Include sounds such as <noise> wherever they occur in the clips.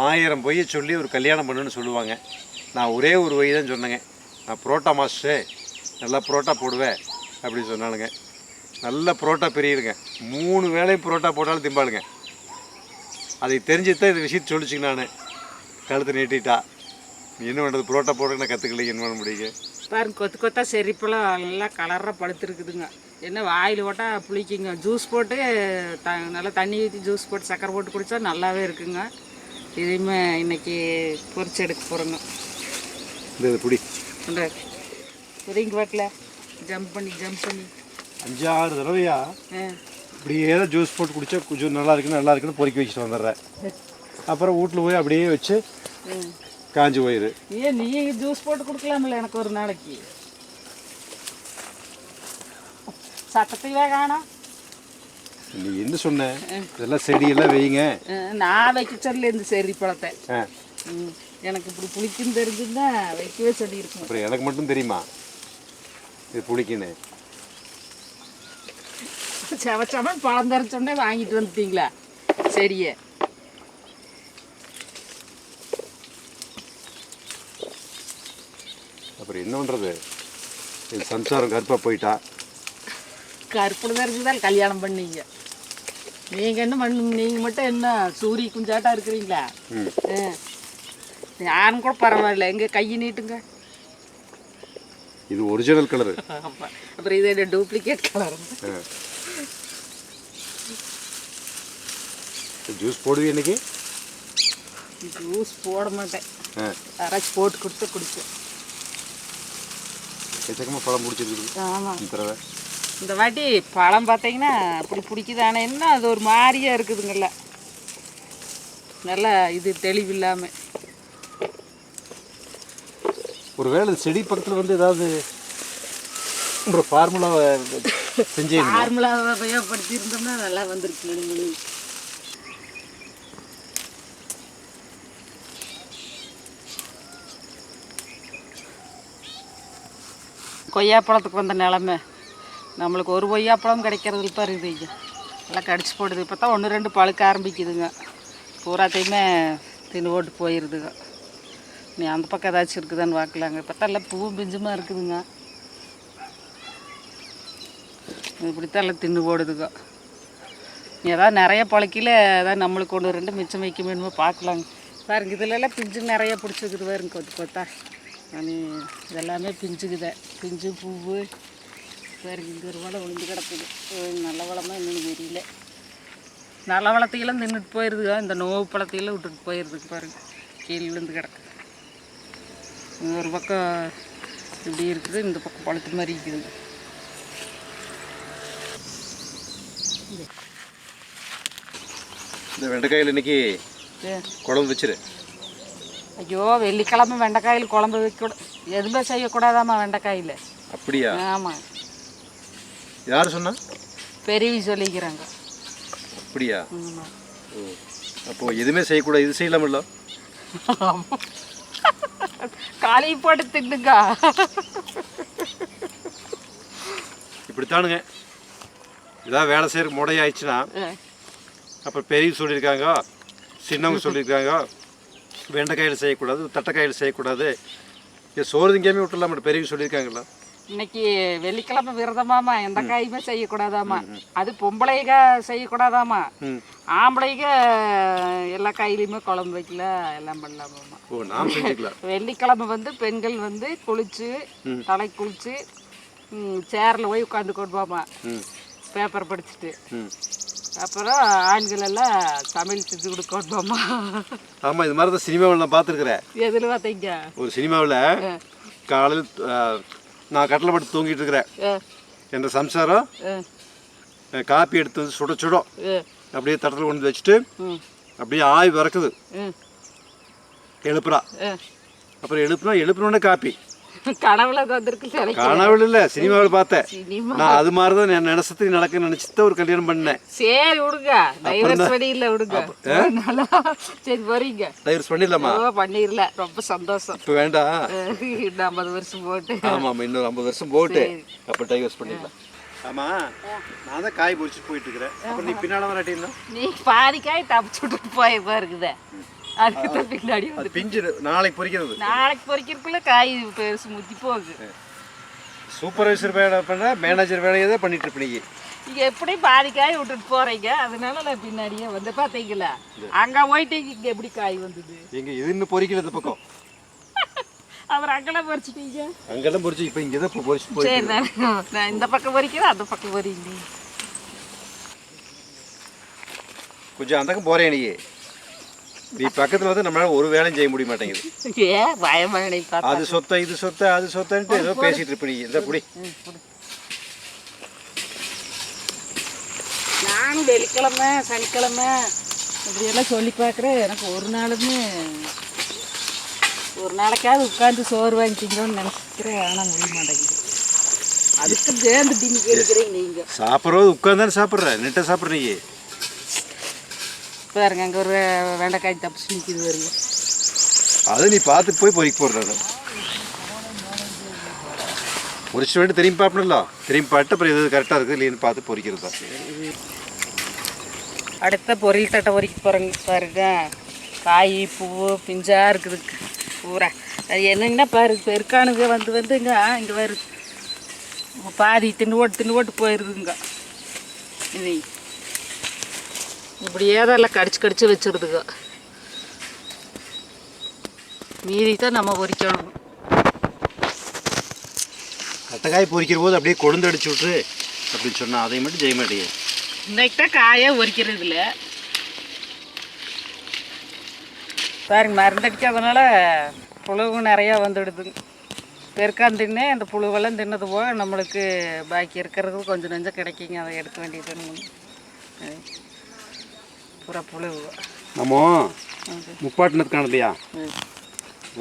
ஆயிரம் பொய்யை சொல்லி ஒரு கல்யாணம் பண்ணுன்னு சொல்லுவாங்க. நான் ஒரே ஒரு பொய் தான் சொன்னேங்க. நான் புரோட்டா மாஸ்டரு நல்லா புரோட்டா போடுவேன் அப்படின்னு சொன்னாலுங்க நல்ல புரோட்டா பெரியுதுங்க மூணு வேளையும் புரோட்டா போட்டாலும் திம்பாளுங்க. அதை தெரிஞ்சு தான் இந்த விஷயத்தை சொல்லிச்சுங்க நான். கழுத்து நீட்டிட்டா. என்ன பண்ணுறது புரோட்டா போட நான் கற்றுக்கல என்ன பண்ண முடியுங்க? பாருங்க கொத்து கொத்தா செரிப்பெல்லாம் நல்லா கலராக படுத்துருக்குதுங்க. என்ன வாயில் போட்டால் புளிக்குங்க. ஜூஸ் போட்டு த நல்லா தண்ணி ஊற்றி ஜூஸ் போட்டு சக்கரை போட்டு குடித்தா நல்லாவே இருக்குங்க. இதையுமே இன்னைக்கு பொரிச்சு எடுக்க போகிறோங்க இந்த பிடி. இந்த புரிங்க வாட்டில் ஜம்ப் பண்ணி ஜம்ப் பண்ணி. அஞ்சாறு தடவையா? ஆ. இப்படியே தான் ஜூஸ் போட்டு குடிச்சா கொஞ்சம் நல்லா இருக்குன்னு நல்லா இருக்குன்னு பொறுக்கி வச்சுட்டு வந்துடுறேன். அப்புறம் வீட்டில் போய் அப்படியே வச்சு. காஞ்சி போயிரு ஏன் நீ ஜூஸ் போட்டு கொடுக்கலாம்ல எனக்கு ஒரு நாளைக்கு? சட்டத்தையே காணோம். நீ என்ன சொன்ன? இதெல்லாம் செடியெல்லாம் வைங்க. நான் வைக்க சொல்லி இந்த செரி பழத்தை. எனக்கு இப்படி புளிக்குன்னு தெரிஞ்சுன்னா வைக்கவே சொல்லியிருக்கேன். அப்புறம் எனக்கு மட்டும் தெரியுமா? இது பிடிக்குன்னு செவ செவன் பழம் தர சொன்னே வாங்கிட்டு வந்துட்டீங்களா? சரியே அப்புறம் என்ன பண்ணுறது சம்சாரம் கருப்பாக போயிட்டா. கருப்புல தெரிஞ்சுதான் கல்யாணம் பண்ணீங்க. நீங்கள் என்ன பண்ணு நீங்கள் மட்டும் என்ன சூரிய குஞ்சாட்டா இருக்கிறீங்களா. யாரும் கூட பரவாயில்ல. எங்க கையை நீட்டுங்க. இது ஒரிஜினல் கலரு. <laughs> அப்புறம் இது என்ன டூப்ளிகேட் கலர் ஜூஸ் போடுவி இன்னைக்கு? ஜூஸ் போட மாட்டேன். யாராச்சும் போட்டு கொடுத்து குடிப்பேன். எச்சக்கமாக பழம் பிடிச்சிருக்குது. ஆமாம் இந்த தடவை இந்த வாட்டி பழம் பார்த்தீங்கன்னா அப்படி பிடிக்குதானே என்ன அது ஒரு மாதிரியா இருக்குதுங்கல்ல. நல்லா இது தெளிவில்லாமல் ஒருவேளை இந்த செடி பக்கத்தில் வந்து ஏதாவது ஒரு ஃபார்முலாவை செஞ்சு ஃபார்முலாவை உபயோகப்படுத்தி இருந்தோம்னா நல்லா வந்திருக்கு நெடுமணி கொய்யாப்பழத்துக்கு வந்த நிலமை. நம்மளுக்கு ஒரு கொய்யாப்பழம் கிடைக்கிறது பாரு இருக்குது ஐயா எல்லாம் கடிச்சு போடுது. இப்போ தான் ஒன்று ரெண்டு பழுக்க ஆரம்பிக்குதுங்க. பூராத்தையுமே தின்னு ஓட்டு போயிடுதுங்க நீ அந்த பக்கம் ஏதாச்சும் இருக்குதான்னு பார்க்கலாங்க. இப்போ தான் எல்லாம் பூவும் பிஞ்சுமா இருக்குதுங்க. இப்படித்தான் எல்லாம் தின்னு போடுதுங்க. நீ ஏதாவது நிறைய பழக்கில ஏதாவது நம்மளுக்கு ஒன்று ரெண்டு மிச்சம் வைக்க வேணுமோ பார்க்கலாங்க. பாருங்க இதிலெல்லாம் பிஞ்சு நிறைய பிடிச்சிருக்குது பாருங்க கொத்து கொத்தா. நான் இதெல்லாமே பிஞ்சுக்குதே. பிஞ்சு பூவு பாருங்க இங்கே ஒரு வளம் விழுந்து கிடக்குது. நல்ல வளமாக இன்னும் தெரியல. நல்ல வளத்தையெல்லாம் தின்னுட்டு போயிடுதுங்க இந்த நோவு பழத்தையெல்லாம் விட்டுட்டு போயிடுதுங்க பாருங்க. கீழே விழுந்து கிடக்கு ஒரு பக்கம் இப்படி இருக்குது இந்த பக்கம் பழுத்து மாதிரி இருக்குதுங்க இந்த வெண்டைக்காயில் இன்னைக்கு ஏ, குழம்பு வச்சிரு. ஐயோ வெள்ளிக்கிழமை வெண்டைக்காயில் குழம்பு வைக்க எதுவுமே செய்யக்கூடாதாம்மா வெண்டைக்காயில்? அப்படியா? ஆமாம் யார் சொன்னா? பெரியவி சொல்லிக்கிறாங்க. அப்படியா? ஓ அப்போ எதுவுமே செய்யக்கூடாது. இது செய்யலாமில்ல? காளி போட்டு தின்னுங்க இப்படித்தானுங்க. இதான் வேலை செய்கிற முடையாயிடுச்சுன்னா அப்புறம் பெரியவங்க சொல்லியிருக்காங்க சின்னவங்க சொல்லியிருக்காங்க வெண்டைக்காயில் செய்யக்கூடாது தட்டைக்காயில் செய்யக்கூடாது. இது சோறு திங்காமே விட்டுலாம் பெரியவங்க சொல்லியிருக்காங்களா இன்னைக்கு வெள்ளிக்கிழமை விரதமாமா எந்த காயுமே செய்யக்கூடாதாமா அது பொம்பளைக செய்யக்கூடாதாமா ஆம்பளைக எல்லா காயிலையுமே குழம்பு வைக்கல எல்லாம் செஞ்சுக்கலாம் <laughs> வெள்ளிக்கிழமை வந்து பெண்கள் வந்து குளிச்சு தலை குளிச்சு சேரில் போய் உட்காந்து கொண்டுவாமா ம். பேப்பர் படிச்சுட்டு. அப்புறம் ஆண்கள் எல்லாம் சமையல் செஞ்சு கொடுக்கணுமாமா ஆமாம் இது மாதிரி தான் சினிமாவில் நான் பார்த்துருக்குறேன். எதில் பார்த்தீங்க? ஒரு சினிமாவில் காலையில் நான் கட்டில் படுத்து தூங்கிட்டு இருக்கிறேன் என்ற சம்சாரம் காப்பி எடுத்து வந்து சுட சுட ஆ, அப்படியே தட்டத்தில் கொண்டு வச்சுட்டு அப்படியே ஆய் வறக்குது எழுப்புறா. அப்புறம் எழுப்புனா எழுப்புனோடனே காப்பி. கனவுல வந்திருக்கு கனவுல இல்லை சினிமாவில் பார்த்தேன். சினிமா. நான் அது மாதிரி தான் நான் நினச்சத்துக்கு நடக்க நினச்சிட்டு ஒரு கல்யாணம் பண்ணேன். சரி விடுங்க. டைவர்ஸ் பண்ணிடல விடுங்க. நல்லா சரி வரீங்க டைவர்ஸ் பண்ணிடலாமா? பண்ணிடல. ரொம்ப சந்தோஷம். இப்போ வேண்டாம். இன்னும் ஐம்பது வருஷம் போட்டு. ஆமாம் இன்னொரு ஐம்பது வருஷம் போட்டு அப்போ டைவர்ஸ் பண்ணிடலாம். ஆமாம் நான் தான் காய் பொரிச்சுட்டு போயிட்டு இருக்கிறேன். அப்புறம் நீ பின்னால் வராட்டின்னா நீ பாதிக்காய் தப்பிச்சு விட்டுட்டு போய் இருக்குதே அதுக்கு தான் பின்னாடி அது பிஞ்சு நாளைக்கு பொரிக்கிறது நாளைக்கு பொறிக்கிறதுக்குள்ள காய் பெருசு முத்தி போகுது. சூப்பர்வைசர் வேலை பண்ண மேனேஜர் வேலையை தான் பண்ணிட்டு இருப்பீங்க இங்க எப்படி பாதி காய் விட்டுட்டு போறீங்க? அதனால நான் பின்னாடியே வந்து பார்த்தீங்களா அங்க போயிட்டு இங்க எப்படி காய் வந்தது? எங்க இது இன்னும் இந்த பக்கம். <laughs> அவர் அங்கெல்லாம் பறிச்சிட்டீங்க? அங்கெல்லாம் பொரிச்சு இப்போ இங்கே தான் போய் சரி நான் இந்த பக்கம் பறிக்கிறேன் அந்த பக்கம் வரீங்க கொஞ்சம் அந்த பக்கம் போறேன் நீ. நீ பக்கத்தில் வந்து நம்மளால ஒரு வேலையும் செய்ய முடிய மாட்டேங்குது. ஏ பயமானே பார்த்தா அது சொத்த இது சொத்த அது சொத்தன்ட்டு ஏதோ பேசிட்டு இருப்பீங்க இந்த புடி. நானும் வெள்ளிக்கிழமை சனிக்கிழமை இப்படியெல்லாம் சொல்லி பார்க்குறேன். எனக்கு ஒரு நாளுமே ஒரு நாளைக்காவது உட்காந்து சோறு வாங்கிக்கிங்கன்னு நினச்சிக்கிறேன் ஆனால் முடிய மாட்டேங்குது. அதுக்கு சேர்ந்து டிமி கேட்குறீங்க நீங்கள் சாப்பிட்றது உட்காந்தானே சாப்பிட்ற. நெட்டை சாப்பிட்ற நீ. பாருங்க அங்கே ஒரு வெண்டைக்காய் தப்பிச்சு நிற்கிது வருங்க அதை நீ பார்த்து போய் பொறிக்க போடுறாரு பொரிச்சு வேண்டி திரும்பி பார்ப்பணும்ல திரும்பி பார்த்து அப்புறம் எது கரெக்டாக இருக்குது இல்லைன்னு பார்த்து பொரிக்கிறது தான். அடுத்த பொரியல் தட்டை பொறிக்க போகிறேங்க பாருங்க. காய் பூ பிஞ்சாக இருக்குது. பூரா. அது என்னங்கன்னா பாரு பெருக்கானுங்க வந்து வந்துங்க இங்கே வருது பாதி தின்னு ஓட்டு தின்னு ஓட்டு போயிடுதுங்க இது இப்படியே தான் எல்லாம் கடிச்சு கடிச்சு வச்சிருதுங்க. மீதி தான் நம்ம பொரிக்கணும் கட்டக்காய் பொரிக்கிற போது அப்படியே கொழுந்து அடிச்சு விட்ரு அப்படின்னு சொன்னா அதை மட்டும் செய்ய மாட்டேங்க இன்னைக்கு தான் காயை உரிக்கிறது இல்லை பாருங்க மருந்து அடிக்காதனால புழுவு நிறையா வந்துடுதுங்க பெருக்கான் தின்னே அந்த புழுவெல்லாம் தின்னது போக நம்மளுக்கு பாக்கி இருக்கிறது கொஞ்சம் நெஞ்சம் கிடைக்குங்க அதை எடுக்க வேண்டியது பூரா புழுவு நம்ம முப்பாட்டினது காணலையா.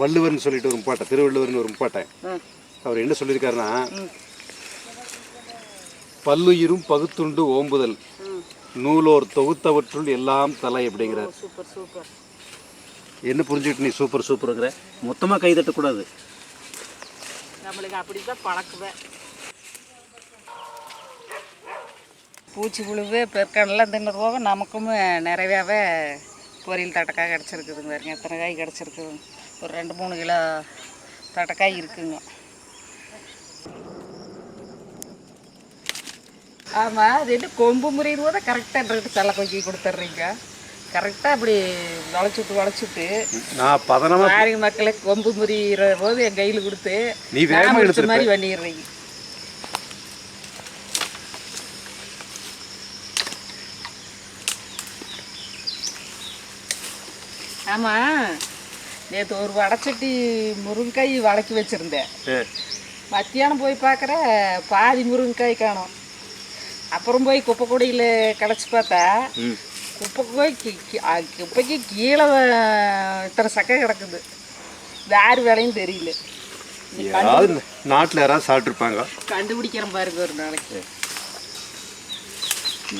வள்ளுவர்னு சொல்லிட்டு ஒரு முப்பாட்டை திருவள்ளுவர்னு ஒரு முப்பாட்டை. அவர் என்ன சொல்லியிருக்காருன்னா. பல்லுயிரும் பகுத்துண்டு ஓம்புதல். நூலோர் தொகுத்தவற்றுள் எல்லாம் தலை அப்படிங்கிறார். என்ன புரிஞ்சுக்கிட்டு நீ சூப்பர் சூப்பருங்கிற? மொத்தமாக கை தட்டக்கூடாது. நம்மளுக்கு அப்படி தான் பழக்குவேன். பூச்சி புழுவு பெருக்கடலாம் தின்னது போக நமக்கும் நிறையாவே பொரியல் தட்டக்காய் கிடச்சிருக்குதுங்க பாருங்க. எத்தனை காய் கிடச்சிருக்குதுங்க ஒரு ரெண்டு மூணு கிலோ தட்டக்காய் இருக்குங்க. ஆமாம் அது என்ன கொம்பு முறையின் போது கரெக்டாக ரெண்டு தலை கொக்கி கொடுத்துட்றீங்க. கரெக்டாக அப்படி வளைச்சுட்டு வளைச்சுட்டு நான் பதனமாக பாருங்க மக்களே கொம்பு முறிகிற போது என் கையில் கொடுத்து நீ. மாதிரி பண்ணிடுறீங்க. ஆமா. நேற்று ஒரு வடச்சட்டி முருங்கைக்காய் வதக்கி வச்சுருந்தேன். மத்தியானம் போய் பார்க்குற பாதி முருங்கைக்காய் காணோம். அப்புறம் போய் குப்பைக்குடியில் கிடச்சி பார்த்தா குப்பை போய் குப்பைக்கு கீழே இத்தனை சக்கை கிடக்குது. யார் வேலையும் தெரியல. நாட்டில் யாராவது சாப்பிட்ருப்பாங்க கண்டுபிடிக்கிறேன் பாருங்க ஒரு நாளைக்கு.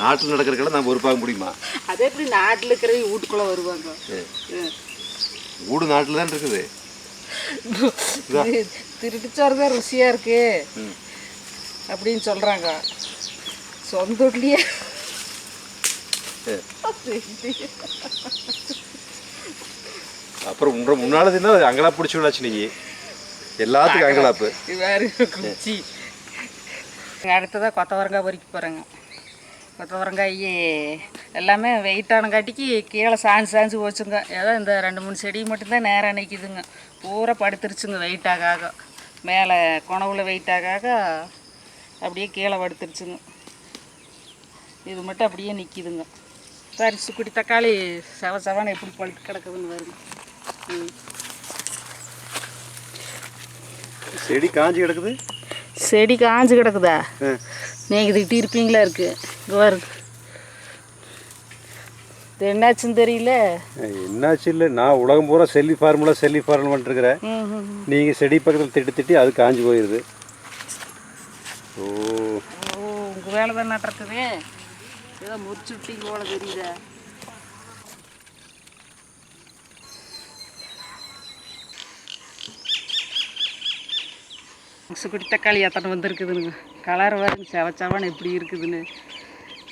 நாட்டில் நடக்கிறக்கெல்லாம் நம்ம ஒரு பார்க்க முடியுமா? அதே எப்படி நாட்டில் இருக்கிற வீட்டுக்குள்ளே வருவாங்க. ஊடு நாட்டில் தான் இருக்குது. திருட்டுச்சோறு தான் ருசியாக இருக்கு. ம். அப்படின்னு சொல்கிறாங்க சொந்த வீட்லேயே. அப்புறம் உன்ற முன்னால் தின்னா அங்கலா பிடிச்சி விடாச்சு நீ எல்லாத்துக்கும் அங்கலாப்பு. அடுத்ததாக கொத்தவரங்காய் பொறிக்க போகிறேங்க கொத்தவரங்காய் எல்லாமே வெயிட்டானங்காட்டிக்கு கீழே சாஞ்சு சாஞ்சு போச்சுங்க. ஏதோ இந்த ரெண்டு மூணு செடி மட்டும்தான் நேராக நிற்கிதுங்க பூரா படுத்துருச்சுங்க வெயிட் ஆக மேலே குணவுல வெயிட் ஆக ஆக அப்படியே கீழே படுத்துருச்சுங்க. இது மட்டும் அப்படியே நிற்கிதுங்க சரி சுக்குடி தக்காளி செவ செவன்னு எப்படி பழுத்து கிடக்குதுன்னு வருங்க ம். செடி காஞ்சி கிடக்குது? செடி காஞ்சு கிடக்குதா. நீங்கள் திட்டி இருப்பீங்களா இருக்கு? இங்க பாருங்க இது என்னாச்சுன்னு தெரியல. என்னாச்சு இல்லை? நான் உலகம் பூரா செல்லி ஃபார்முலா செல்லி ஃபார்முலா பண்ணிருக்கிறேன் ம், ம், ம். நீங்கள் செடி பக்கத்தில் திட்டி திட்டி அது காஞ்சி போயிடுது ஓ. உங்கள் வேலை தான் நட்டுருக்குது ஏதோ முறிச்சு விட்டீங்க போல தெரியுதா. சுக்குடி தக்காளி எத்தனை வந்திருக்குதுங்க. கலர் பாருங்க செவ செவன்னு எப்படி இருக்குதுன்னு.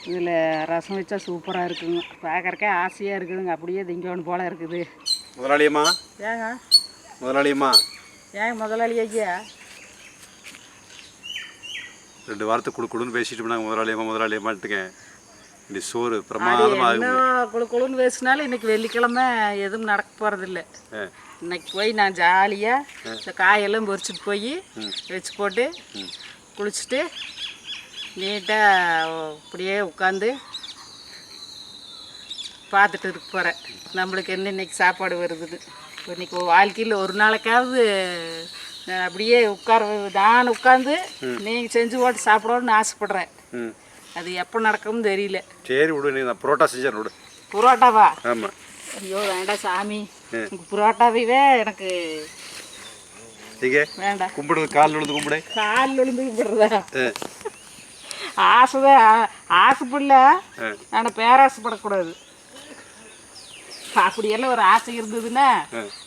இதில் ரசம் வச்சா சூப்பராக இருக்குங்க. பார்க்குறக்கே ஆசையாக இருக்குதுங்க. அப்படியே திங்கணும் போல் இருக்குது. முதலாளியம்மா? ஏங்க? முதலாளியம்மா? ஏங்க முதலாளி ஐயா ரெண்டு வாரத்தை குடு குடுன்னு பேசிட்டு போனாங்க முதலாளியம்மா முதலாளியம்மாட்டுங்க இந்த சோறு பிரமாதமாக என்ன குழு குழுன்னு பேசினாலும் இன்னைக்கு வெள்ளிக்கிழமை எதுவும் நடக்க போகிறதில்ல இன்னைக்கு போய் நான் ஜாலியாக இந்த காயெல்லாம் பொரிச்சிட்டு போய் வச்சு போட்டு குளிச்சுட்டு நீட்டாக அப்படியே உட்காந்து பார்த்துட்டு இருக்க போகிறேன் நம்மளுக்கு என்ன இன்னைக்கு சாப்பாடு இப்போ இன்னைக்கு வாழ்க்கையில் ஒரு நாளைக்காவது அப்படியே உட்கார நான் உட்காந்து நீங்கள் செஞ்சு போட்டு சாப்பிடணும்னு ஆசைப்பட்றேன். அது எப்போ நடக்கும்னு தெரியல. சரி விடு நீ புரோட்டா செஞ்சேன் விடு. புரோட்டாவா? ஆமாம் ஐயோ வேண்டாம் சாமி. புரோட்டாவே எனக்கு வேண்டாம். கும்பிடுறது கால் விழுந்து கும்பிடு. கால் விழுந்து ஆ. ஆசைதான். ஆசைப்படல. ஆ. ஆனால் பேராசைப்படக்கூடாது. அப்படியெல்லாம் ஒரு ஆசை இருந்ததுன்னா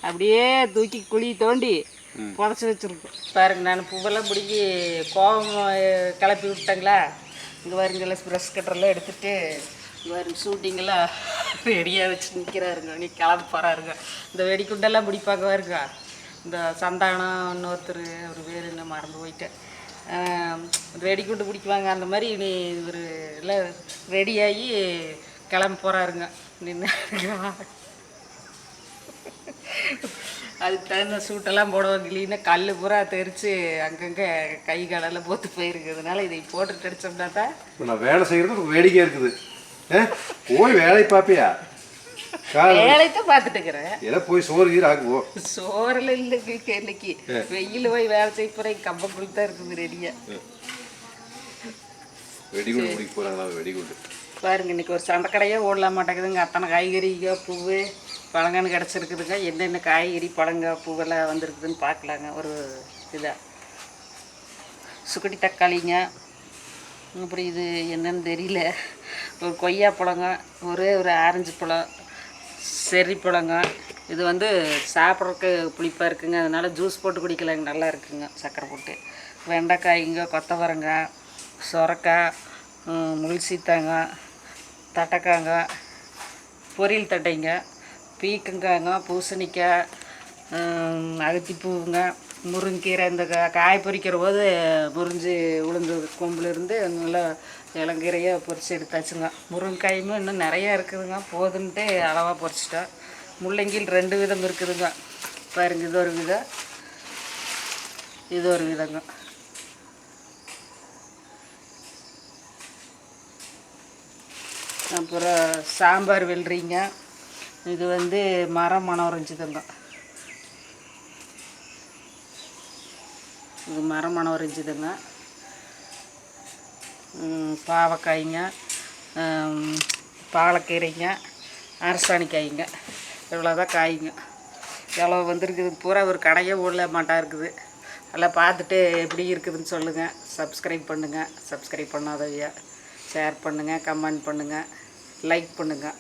அப்படியே தூக்கி குழி தோண்டி புதைச்சி வச்சிருக்கோம். பாருங்க நான் பூவெல்லாம் பிடிக்கி கோவம் அஹ், கிளப்பி விட்டாங்களா இங்கே பாருங்க ப்ரெஷ் கட்டரெல்லாம் எடுத்துட்டு இங்கே பாருங்க ஷூட்டிங்கெல்லாம் ரெடியாக வச்சு நிற்கிறாருங்க நீ கிளம்ப போகிறாருங்க இந்த வெடிக்குண்டெல்லாம் பிடிப்பாங்க பாருங்க. இந்த சந்தானம் இன்னொருத்தர் அவர் பேர் என்ன மறந்து போயிட்டேன். ரெடி வெடிகுண்டு பிடிக்குவாங்க அந்த மாதிரி நீ ஒரு எல்லாம் ரெடியாகி கிளம்ப போகிறாருங்க நின்று அதுக்கு தகுந்த சூட்டெல்லாம் போடுவாங்க இல்லைன்னா கல் பூரா தெரித்து அங்கங்கே கை காலெல்லாம் போத்து போயிருக்கிறதுனால இதை போட்டு அடிச்சோம்னா தான் நான் வேலை செய்கிறது ஒரு வேடிக்கை இருக்குது போய் வேலை பார்ப்பியா? கால் வேலைத்தான் பார்த்துட்டு இருக்கிறேன். எல்லாம் போய் சோறு கீரை ஆக்குவோம் சோறில் இல்லைங்க இன்னைக்கு. வெயில் போய் வேலை செய்ய போகிறேன் கம்பக்குள் தான் இருக்குது வெடிகுண்டு போகிறாங்களா வெடிகுண்டு பாருங்க இன்னைக்கு ஒரு சண்டைக்கடையே ஓடல மாட்டேங்குதுங்க. அத்தனை காய்கறிங்க பூவு பழங்கன்னு கிடச்சிருக்குதுங்க. என்னென்ன காய்கறி பழங்க பூவெல்லாம் வந்திருக்குதுன்னு பார்க்கலாங்க. ஒரு இதாக சுக்கட்டி தக்காளிங்க. அப்புறம் இது என்னன்னு தெரியல. ஒரு கொய்யா பழங்க. ஒரே ஒரு ஆரஞ்சு பழம். செரிப்பழங்க பழங்க. இது வந்து சாப்பிட்றதுக்கு புளிப்பாக இருக்குங்க. அதனால ஜூஸ் போட்டு குடிக்கலாங்க நல்லா இருக்குங்க. சக்கரை போட்டு. வெண்டைக்காய்ங்க கொத்தவரங்காய் சொரக்காய் ம், தட்டக்காங்க தட்டைக்காங்க பொரியல் தட்டைங்க பீக்கங்காங்க பூசணிக்காய் அகத்திப்பூவுங்க. முருங்கீரை இந்த கா காய் பொரிக்கிற போது முறிஞ்சு உளுந்து கொம்புலேருந்து நல்லா இளங்கீரையாக பொரிச்சு எடுத்தாச்சுங்க. முருங்கைக்காயுமே இன்னும் நிறையா இருக்குதுங்க. போதுன்ட்டு அளவாக பொரிச்சிட்டோம். முள்ளங்கியில் ரெண்டு விதம் இருக்குதுங்க. பாருங்க இது ஒரு விதம். இது ஒரு விதங்க. அப்புறம் சாம்பார் வெள்ளரிங்க இது வந்து மரம் மனம் உறைஞ்சிதுங்க. இது மரமணம் வரைஞ்சிதுங்க பாவக்காய்ங்க பாலக்கீரைங்க அரசாணிக்காய்ங்க. இவ்வளோதான் காய்ங்க. எவ்வளோ வந்திருக்குது? பூரா ஒரு கடையே ஓடல மாட்டா இருக்குது. எல்லாம் பார்த்துட்டு எப்படி இருக்குதுன்னு சொல்லுங்கள் சப்ஸ்கிரைப் பண்ணுங்கள் சப்ஸ்கிரைப் பண்ணாதவையா ஷேர் பண்ணுங்கள் கமெண்ட் பண்ணுங்கள் லைக் பண்ணுங்கள்